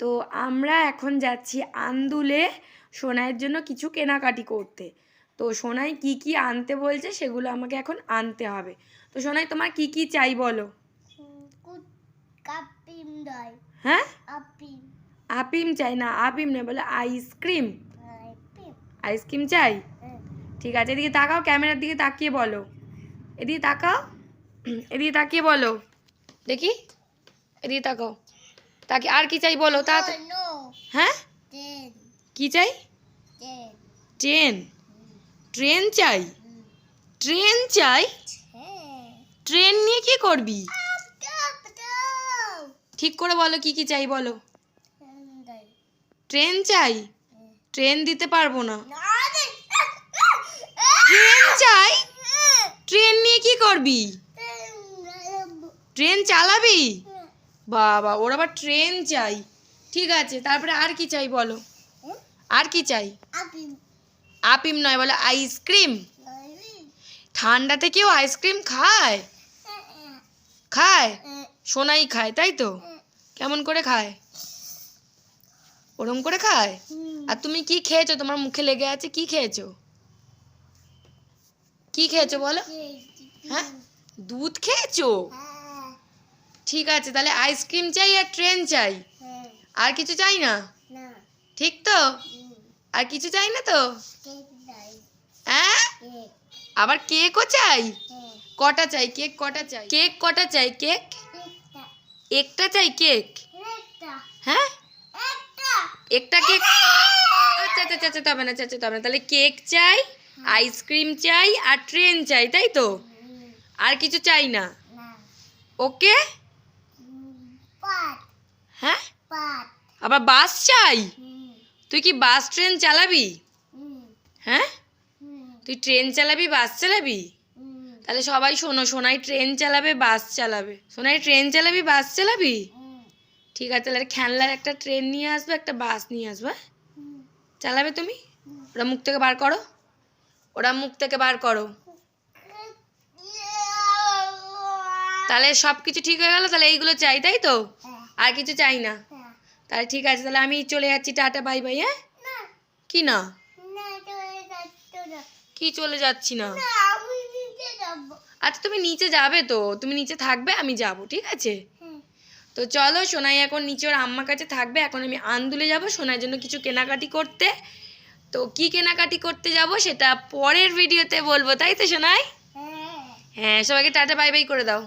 তো আমরা এখন যাচ্ছি আন্দুলে সোনাইয়ের জন্য কিছু কেনাকাটি করতে। তো সোনাই কি কি আনতে বলছে সেগুলো আমাকে এখন আনতে হবে। তো সোনাই তোমার কি কি চাই বলো? হ্যাঁ? আপিম। আপিম চাই না আপিম নেই বলে আইসক্রিম। আইসক্রিম চাই? হ্যাঁ। ঠিক আছে এদিকে তাকাও ক্যামেরার দিকে তাকিয়ে বলো। এদিকে তাকাও এদিকে তাকিয়ে বলো। দেখি এদিকে তাকাও। তাকে আর কি চাই বলো তা হ্যাঁ কি চাই ট্রেন ট্রেন চাই ট্রেন চাই হ্যাঁ ট্রেন নিয়ে কি করবি ঠিক করে বলো কি কি চাই বলো ট্রেন চাই ট্রেন দিতে পারব না ট্রেন চাই ট্রেন নিয়ে কি করবি ট্রেন চালাবি বাবা ওর আবার ট্রেন চাই। ঠিক আছে তারপরে আর কি চাই বলো? আর কি চাই? আপিম। নয় বলে আইসক্রিম ঠান্ডাতে কেউ আইসক্রিম খায়? খায়? সোনাই খায় তাই তো? কেমন করে খায়? ওরম করে খায়? আর তুমি কি খেয়েছো? তোমার মুখে লেগে আছে কি খেয়েছো? কি খেয়েছো বলো? হ্যাঁ? দুধ খেয়েছো? ঠিক আছে তাহলে আইসক্রিম চাই আর ট্রেন চাই। আর কিছু চাই না? ঠিক তো? আর কিছু চাই না তো? হ্যাঁ? আবার কেকও চাই? কটা চাই? কেক কটা চাই? কেক কটা চাই? কেক? একটা। চাই কেক? হ্যাঁ? একটা। কেক? আচ্ছা আচ্ছা আচ্ছা তবে না আচ্ছা তবে না। তাহলে কেক চাই আইসক্রিম চাই আর ট্রেন চাই তাই তো? আর কিছু চাই না? ওকে হ্যাঁ আবার বাস চাই? তুই কি বাস, ট্রেন চালাবি? হ্যাঁ? তুই ট্রেন চালাবি, বাস চালাবি? তাহলে সবাই শোনো, সোনাই ট্রেন চালাবে, বাস চালাবে। সোনাই, ট্রেন চালাবি, বাস চালাবি? ঠিক আছে, তাহলে খেলনার একটা ট্রেন নিয়ে আসবে, একটা বাস নিয়ে আসবে হ্যাঁ? চালাবে তুমি? ওরা মুখ থেকে বার করো? ওরা মুখ থেকে বার করো। তাহলে সব কিছু ঠিক হয়ে গেল, তাহলে এইগুলো চাই, তাই তো? আর কিছু চাই না? তাহলে ঠিক আছে তাহলে আমি চলে যাচ্ছি টাটা বাই বাই হ্যাঁ? কি না? কি চলে যাচ্ছি না? আচ্ছা তুমি নিচে যাবে তো তুমি নিচে থাকবে আমি যাব ঠিক আছে? তো চলো সোনাই এখন নিচে ওর আম্মার কাছে থাকবে এখন আমি আন্দুলে যাব সোনার জন্য কিছু কেনাকাটি করতে। তো কি কেনাকাটি করতে যাব সেটা পরের ভিডিওতে বলব তাই তো সোনাই? হ্যাঁ সবাইকে টাটা বাই বাই করে দাও।